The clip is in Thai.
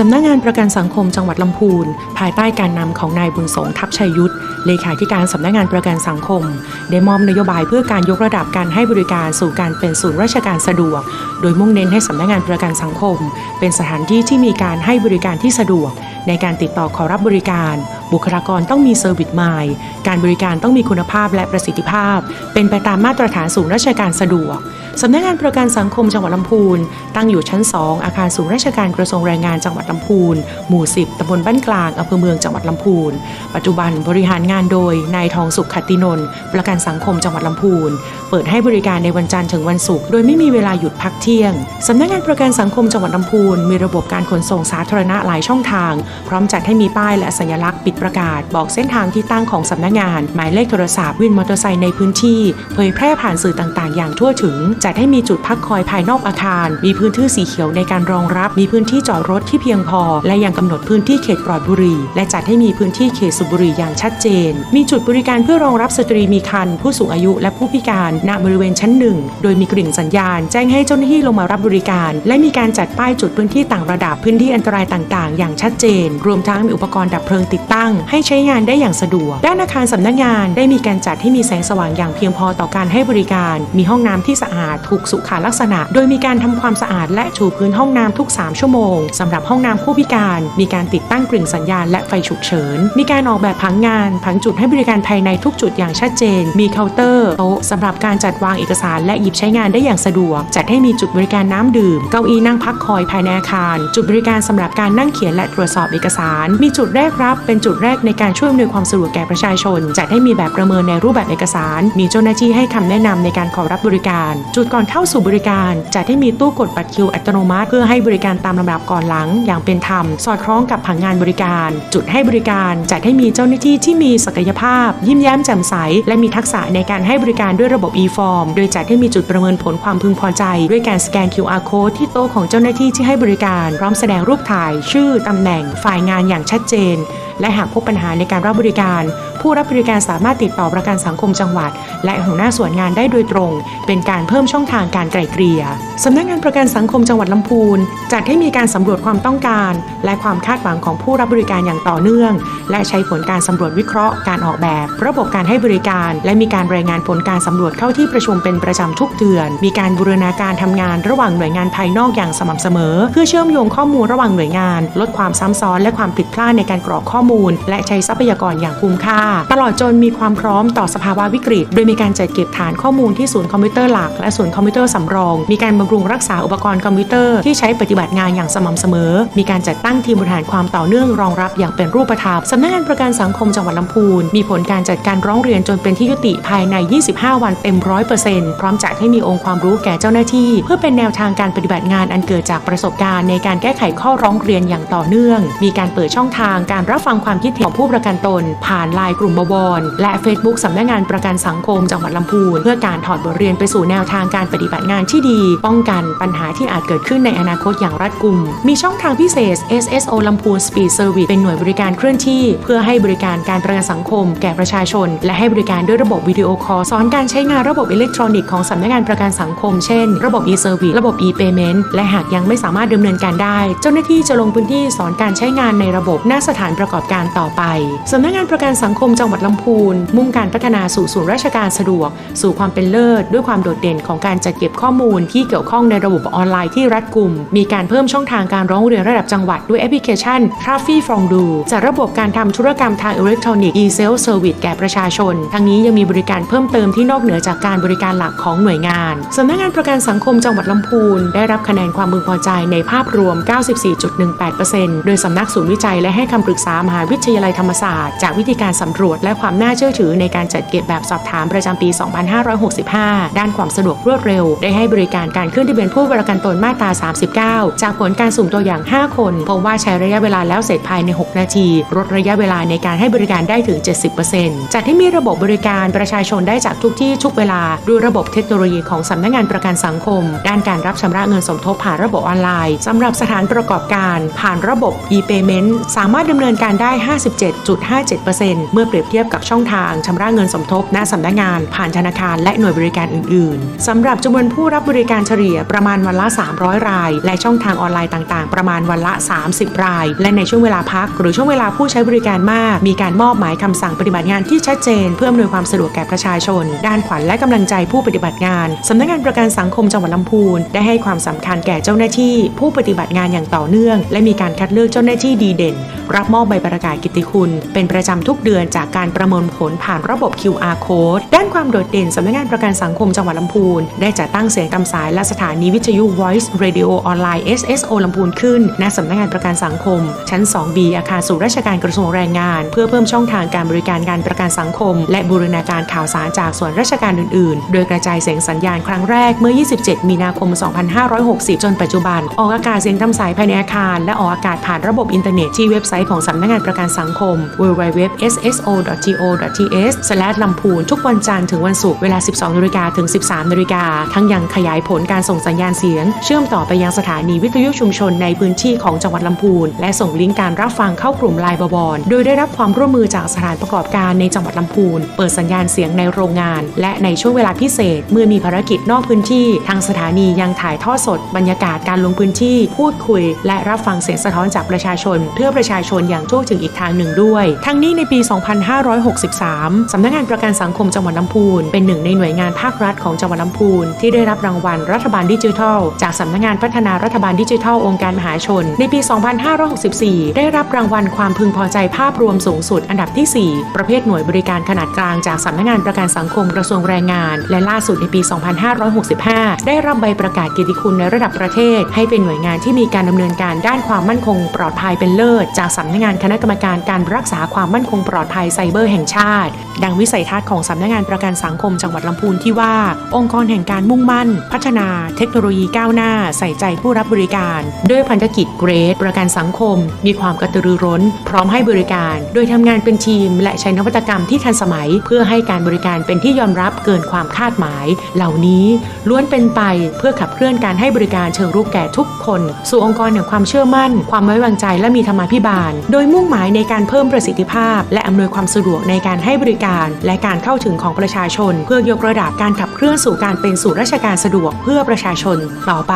สำนักงานประกันสังคมจังหวัดลำพูน ภายใต้การนำของนายบุญสงทัพชัยยุทธเลขาธิการสำนักงานประกันสังคม ได้มอบนโยบายเพื่อการยกระดับการให้บริการสู่การเป็นศูนย์ราชการสะดวก โดยมุ่งเน้นให้สำนักงานประกันสังคม เป็นสถานที่ที่มีการให้บริการที่สะดวก ในการติดต่อขอรับบริการ บุคลากรต้องมีเซอร์วิสไมล์การบริการต้องมีคุณภาพและประสิทธิภาพ เป็นไปตามมาตรฐานศูนย์ราชการสะดวก สำนักงานประกันสังคมจังหวัดลำพูน ตั้งอยู่ชั้น 2 อาคารศูนย์ราชการกระทรวงแรงงานจังหวัดลำพูน หมู่ 10ตำบลบ้านกลางอำเภอเมืองจังหวัดลำพูน ปัจจุบันบริหารงานโดยนายทองสุขขัตตินนท์ประกันสังคมจังหวัดลำพูน เปิดให้บริการในวันจันทร์ถึงวันศุกร์โดยไม่มีเวลาหยุดพักเที่ยง สำนักงานประกันสังคมจังหวัดลำพูน มีระบบการขนส่งสาธารณะหลายช่องทาง พร้อมจัดให้มีป้ายและสัญลักษณ์ปิดประกาศ บอกเส้นทางที่ตั้งของสำนักงาน หมายเลขโทรศัพท์วินมอเตอร์ไซค์ในพื้นที่ เผยแพร่ผ่านสื่อต่างๆ อย่างทั่วถึงจัดให้มีจุดพักคอยภายนอกอาคาร มีพื้นที่สีเขียวในการรองรับ มีพื้นที่จอดรถที่เพียงพอ และยังกำหนดพื้นที่เขตปลอดบุหรี่และจัดให้มีพื้นที่เขตสูบบุหรี่อย่างชัดเจน มีจุดบริการเพื่อรองรับสตรีมีครรภ์ผู้สูงอายุและผู้พิการณบริเวณชั้นหนึ่งโดยมีกริ่งสัญญาณ แจ้งให้เจ้าหน้าที่ลงมารับบริการ และมีการจัดป้ายจุดพื้นที่ต่างระดับพื้นที่อันตรายต่างๆ อย่างชัดเจน รวมทั้งมีอุปกรณ์ดับเพลิงติดตั้ง ให้ใช้งานได้อย่างสะดวก ด้านอาคารสำนักงานได้มีการจัดให้มีแสงสว่างอย่างเพียงพอต่อการให้บริการ มีห้องน้ำที่สะอาดถูกสุขลักษณะ โดยมีการทำความสะอาดและถูพื้นห้องน้ำทุก 3 ชั่วโมงสำหรับห้องน้ำผู้พิการ มีการติดตั้งกริ่งสัญญาณและไฟฉุกเฉิน มีการออกแบบผังงานผังจุดให้บริการภายในทุกจุดอย่างชัดเจน มีเคาน์เตอร์โต๊ะสำหรับการจัดวางเอกสารและหยิบใช้งานได้อย่างสะดวก จัดให้มีจุดบริการน้ำดื่ม เก้าอี้นั่งพักคอยภายในอาคาร จุดบริการสำหรับการนั่งเขียนและตรวจสอบเอกสาร มีจุดแรกรับ เป็นจุดแรกในการช่วยอำนวยความสะดวกแก่ประชาชน จัดให้มีแบบประเมินในรูปแบบเอกสาร มีเจ้าหน้าที่ให้คำแนะนำในการขอรับบริการ จุดก่อนเข้าสู่บริการจัดให้มีตู้กดบัตรคิวอัตโนมัติ เพื่อให้บริการตามลำดับก่อนหลัง อย่างเป็นธรรม สอดคล้องกับผังงานบริการ จุดให้บริการจัดให้มีเจ้าหน้าที่ที่มีศักยภาพ ยิ้มแย้มแจ่มใส และมีทักษะในการให้บริการด้วยระบบ e-form โดยจัดให้มีจุดประเมินผลความพึงพอใจ ด้วยการสแกน QR code ที่โต๊ะของเจ้าหน้าที่ที่ให้บริการ พร้อมแสดงรูปถ่าย ชื่อตำแหน่ง ฝ่ายงานอย่างชัดเจน และหากพบปัญหาในการรับบริการ ผู้รับบริการสามารถติดต่อประกันสังคมจังหวัด และหัวหน้าส่วนงานได้โดยตรง เป็นการเพิ่มช่องทางการไกล่เกลี่ยสำนักงานประกันสังคมจังหวัดลำพูนจัดให้มีการสำรวจความต้องการ และความคาดหวังของผู้รับบริการอย่างต่อเนื่อง และใช้ผลการสำรวจวิเคราะห์การออกแบบ ระบบการให้บริการ และมีการรายงานผลการสำรวจเข้าที่ประชุมเป็นประจำทุกเดือน มีการบูรณาการทำงานระหว่างหน่วยงานภายนอกอย่างสม่ำเสมอ เพื่อเชื่อมโยงข้อมูลระหว่างหน่วยงาน ลดความซ้ำซ้อนและความผิดพลาดในการกรอกข้อมูล และใช้ทรัพยากรอย่างคุ้มค่า ตลอดจนมีความพร้อมต่อสภาวะวิกฤต โดยมีการจัดเก็บฐานข้อมูลที่ศูนย์คอมพิวเตอร์หลักและศูนย์คอมพิวเตอร์สำรอง มีการบำรุงรักษาอุปกรณ์คอมพิวเตอร์ที่ใช้ปฏิบัติงานอย่างสม่ำเสมอ มีการจัดตั้งทีมบริหารความต่อเนื่องรองรับอย่างเป็นรูปธรรมสำนักงานประกันสังคมจังหวัดลำพูน มีผลการจัดการร้องเรียนจนเป็นที่ยุติภายใน 25 วันเต็มร้อยเปอร์เซ็นต์พร้อมจัดให้มีองค์ความรู้แก่เจ้าหน้าที่ เพื่อเป็นแนวทางการปฏิบัติงานอันเกิดจากประสบการณ์ในการแก้ไขข้อร้องเรียนอย่างต่อเนื่อง มีการเปิดช่องทางการรับฟังความคิดเห็นของผู้ประกันตน ผ่านไลน์กลุ่มบวร และ Facebook สำนักงานประกันสังคมจังหวัดลำพูน เพื่อการถอดบทเรียนไปสู่แนวทางการปฏิบัติงานที่ดี ป้องกันปัญหาที่อาจเกิดขึ้นในอนาคตอย่างรัดกุม มีช่องทางพิเศษ SSO ลำพูน Speed Service เป็นหน่วยบริการเคลื่อนที่ เพื่อให้บริการการประกันสังคม แก่ประชาชน และให้บริการด้วยระบบวิดีโอคอลสอนการใช้งานระบบอิเล็กทรอนิกส์ของสำนักงานประกันสังคม เช่น ระบบ e-service ระบบ e-payment และหากยังไม่สามารถดำเนินการได้ เจ้าหน้าที่จะลงพื้นที่สอนการใช้งานในระบบหน้าสถานประกอบการต่อไปสำนักงานประกันสังคมจังหวัดลำพูน มุ่งการพัฒนาสู่ศูนย์ราชการสะดวก สู่ความเป็นเลิศ ด้วยความโดดเด่นของการจัดเก็บข้อมูลที่เกี่ยวข้องในระบบออนไลน์ที่รัดกุม มีการเพิ่มช่องทางการร้องเรียนระดับจังหวัดด้วยแอปพลิเคชัน t r a f f y f r o m Do จัดระบบการทำธุรกรรมทางอิเล็กทรอนิกส์ e-self service แก่ประชาชน ทั้งนี้ยังมีบริการเพิ่มเติมที่นอกเหนือจากการบริการหลักของหน่วยงานสำนักงานประกันสังคมจังหวัดลำพูน ได้รับคะแนนความพึงพอใจในภาพรวม 94.18%โดยสำนักศูนย์วิจัยและให้คำปรึกษามหาวิทยาลัยธรรมศาสตร์ จากวิธีการสำรวจและความน่าเชื่อถือในการจัดเก็บแบบสอบถามประจำปี 2565 ด้านความสะดวกรวดเร็ว ได้ให้บริการการขึ้นทะเบียนผู้ประกันตนมาตรา 39 จากผลการสุ่มตัวอย่าง 5 คนพบว่าใช้ระยะเวลาแล้วเสร็จภายใน 6 นาทีลดระยะเวลาในการให้บริการได้ถึง 70%จัดให้มีระบบบริการประชาชนได้จากทุกที่ทุกเวลาด้วยระบบเทคโนโลยีของสำนักงานประกันสังคม ด้านการรับชำระเงินสมทบผ่านระบบออนไลน์สำหรับสถานประกอบการ ผ่านระบบ e-payment สามารถดำเนินการได้ได้ 57.57%เมื่อเปรียบเทียบกับช่องทางชำระเงินสมทบณสำนักงาน ผ่านธนาคารและหน่วยบริการอื่น ๆสำหรับจำนวนผู้รับบริการเฉลี่ยประมาณวันละ 300 ราย และช่องทางออนไลน์ต่างๆ ประมาณวันละ 30 ราย และในช่วงเวลาพัก หรือช่วงเวลาผู้ใช้บริการมาก มีการมอบหมายคำสั่งปฏิบัติงานที่ชัดเจน เพื่ออำนวยความสะดวกแก่ประชาชน ด้านขวัญและกำลังใจผู้ปฏิบัติงานสำนักงานประกันสังคมจังหวัดลำพูนได้ให้ความสำคัญแก่เจ้าหน้าที่ ผู้ปฏิบัติงานอย่างต่อเนื่อง และมีการคัดเลือกเจ้าหน้าที่ดีเด่น รับมอบใบประประกาศกิตติคุณ เป็นประจำทุกเดือนจากการประเมินผลผ่านระบบ QR code ด้านความโดดเด่นสำนักงานประกันสังคมจังหวัดลำพูน ได้จัดตั้งเสียงตามสายและสถานีวิทยุ Voice Radio ออนไลน์ SSO ลำพูนขึ้นณสำนักงานประกันสังคม ชั้น 2B อาคารสู่ราชการกระทรวงแรงงาน เพื่อเพิ่มช่องทางการบริการการประกันสังคม และบูรณาการข่าวสารจากส่วนราชการอื่นๆ โดยกระจายเสียงสัญญาณครั้งแรกเมื่อ 27 มีนาคม 2560 จนปัจจุบัน ออกอากาศเสียงตามสายภายในอาคาร และออกอากาศผ่านระบบอินเทอร์เน็ตที่เว็บไซต์ของสำนักงานประกันสังคม www.sso.go.th ลำพูนทุกวันจันทร์ถึงวันศุกร์เวลา 12นาฬิกาถึง 13นาฬิกาทั้งยังขยายผลการส่งสัญญาณเสียง เชื่อมต่อไปยังสถานีวิทยุชุมชนในพื้นที่ของจังหวัดลำพูน และส่งลิงก์การรับฟังเข้ากลุ่มไลน์บวรโดยได้รับความร่วมมือจากสถานประกอบการในจังหวัดลำพูน เปิดสัญญาณเสียงในโรงงาน และในช่วงเวลาพิเศษ เมื่อมีภารกิจนอกพื้นที่ ทางสถานียังถ่ายทอดสด บรรยากาศการลงพื้นที่ พูดคุย และรับฟังเสียงสะท้อนจากประชาชน เพื่อประชาชนอย่างทั่วถึงอีกทางหนึ่งด้วย ทั้งนี้ในปี 2563 สำนักงานประกันสังคมจังหวัดลำพูน เป็นหนึ่งในหน่วยงานภาครัฐของจังหวัดลำพูนที่ได้รับรางวัลรัฐบาลดิจิทัล จากสำนักงานพัฒนารัฐบาลดิจิทัลองค์การมหาชน ในปี 2564 ได้รับรางวัลความพึงพอใจภาพรวมสูงสุดอันดับที่ 4 ประเภทหน่วยบริการขนาดกลางจากสำนักงานประกันสังคมกระทรวงแรงงาน และล่าสุดในปี 2565 ได้รับใบประกาศเกียรติคุณในระดับประเทศ ให้เป็นหน่วยงานที่มีการดำเนินการด้านความมั่นคง ปลอดภัยเป็นเลิศ จากสำนักงานคณะกรรมการการรักษาความมั่นคงปลอดภัยไซเบอร์แห่งชาติ ดังวิสัยทัศน์ของสำนักงานประกันสังคมจังหวัดลำพูนที่ว่า องค์กรแห่งการมุ่งมั่น พัฒนาเทคโนโลยีก้าวหน้า ใส่ใจผู้รับบริการ ด้วยพันธกิจเกรด ประกันสังคม มีความกระตือรือร้น พร้อมให้บริการ โดยทำงานเป็นทีม และใช้นวัตกรรมที่ทันสมัย เพื่อให้การบริการเป็นที่ยอมรับเกินความคาดหมาย เหล่านี้ล้วนเป็นไปเพื่อขับเคลื่อนการให้บริการเชิงรุกแก่ทุกคน สู่องค์กรแห่งความเชื่อมั่น ความไว้วางใจและมีธรรมาภิบาล โดยมุ่งงหมายในการเพิ่มประสิทธิภาพ และอำนวยความสะดวกในการให้บริการ และการเข้าถึงของประชาชน เพื่อยกระดับการขับเคลื่อนสู่การเป็นสู่ราชการสะดวกเพื่อประชาชนต่อไป